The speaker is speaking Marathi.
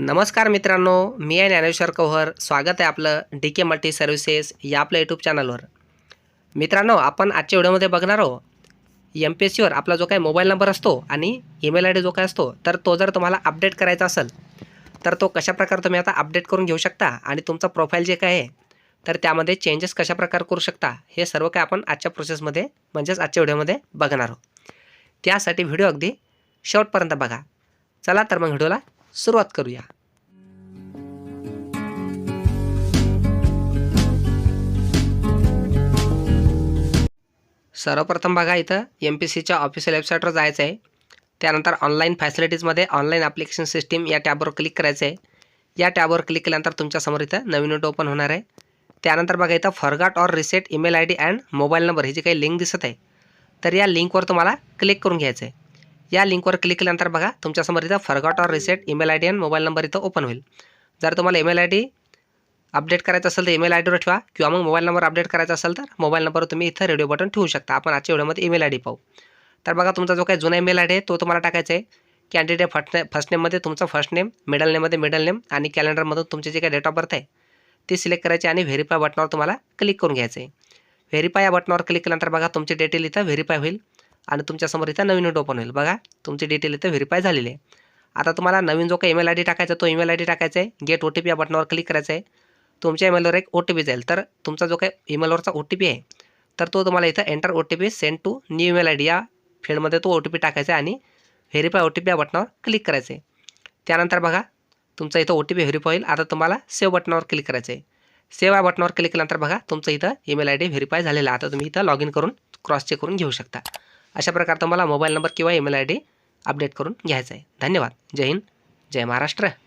नमस्कार मित्रांनो मी आहे ज्ञानेश्वर कौहर. स्वागत आहे आपलं डी के मल्टी सर्व्हिसेस या आपल्या यूट्यूब चॅनलवर मित्रांनो आपण आजच्या व्हिडिओमध्ये बघणार आहोत एम पी एस सीवर आपला जो काही मोबाईल नंबर असतो आणि ईमेल आय डी जो काय असतो तर तो जर तुम्हाला अपडेट करायचा असेल तर तो कशाप्रकारे तुम्ही आता अपडेट करून घेऊ शकता आणि तुमचा प्रोफाईल जे काय आहे तर त्यामध्ये चेंजेस कशाप्रकारे करू शकता हे सर्व काय आपण आजच्या प्रोसेसमध्ये म्हणजेच आजच्या व्हिडिओमध्ये बघणार आहोत. त्यासाठी व्हिडिओ अगदी शेवटपर्यंत बघा. चला तर मग व्हिडिओला सुरुवात करूया. सर्वप्रथम बघा इथं एम पी सीच्या ऑफिशियल वेबसाईटवर जायचं आहे. त्यानंतर ऑनलाईन फॅसिलिटीजमध्ये ऑनलाईन ॲप्लिकेशन सिस्टीम या टॅबवर क्लिक करायचं आहे. या टॅबवर क्लिक केल्यानंतर तुमच्यासमोर इथं नवीन विंडो ओपन होणार आहे. त्यानंतर बघा इथं forgot or reset email I D and mobile number ही जी काही लिंक दिसत आहे तर या लिंकवर तुम्हाला क्लिक करून घ्यायचं आहे. या लिंकवर क्लिक केल्यानंतर बघा तुमच्यासमोर इथं forgot or reset email I D आणि मोबाईल नंबर इथं ओपन होईल. जर तुम्हाला ईमेल आय डी अपडेट करायचं असेल तर ईमेल आय डीवर ठेवा किंवा मग मोबाईल नंबर अपडेट करायचा असेल तर मोबाईल नंबरवर तुम्ही इथं रेडिओ बटन ठेवू शकता. आपण आजच्या व्हिडिओमध्ये ईमेल आय डी पाहू. तर बघा तुमचा जो काही जुना ईमेल आय डी आहे तो तुम्हाला टाकायचा आहे. कॅन्डिडेट फर्स्ट ने फर्स्ट नेममध्ये तुमचं फर्स्ट नेम मिडल नेममध्ये मिडल नेम आणि कॅलेंडरमधून तुमची जे काही डेट ऑफ बर्थ आहे ती सिलेक्ट करायची आणि व्हेरीफाय बटनावर तुम्हाला क्लिक करून घ्यायचं आहे. व्हेरीफाय या बटनावर क्लिक केल्यानंतर बघा तुमची डिटेल इथं व्हेरीफाय होईल. आणि तुमच्यासमोर इथं नवीन विंडो ओपन होईल. बघा तुमची डिटेल इथं व्हेरीफाय झालेली आहे. आता तुम्हाला नवीन जो काही ईमेल आय डी टाकायचा तो ईमेल आय डी टाकायचा आहे. गेट ओ टी पी या बटनावर क्लिक करायचं आहे. तुमच्या ईमेलवर एक ओ टी पी जाईल. तर तुमचा जो काही ईमेलवरचा ओ टी पी आहे तर तो तुम्हाला इथं enter O T P send to new email I D या फील्डमध्ये तो ओ टी पी टाकायचा आहे आणि व्हेरीफाय ओ टी पी या बटनावर क्लिक करायचं आहे. त्यानंतर बघा तुमचा इथं ओ टी पी व्हेरीफाय होईल. आता तुम्हाला सेव्ह बटनावर क्लिक करायचं आहे. सेव्ह या बटनावर क्लिक केल्यानंतर बघा तुमचं इथं ईमेल आय डी व्हेरीफाय झालेला आहे. आता तुम्ही इथं लॉग इन करून क्रॉस चेक करून घेऊ शकता. अशा प्रकारे तुम्हाला मोबाईल नंबर किंवा ईमेल आय डी अपडेट करून घ्यायचा आहे. धन्यवाद. जय हिंद. जय महाराष्ट्र.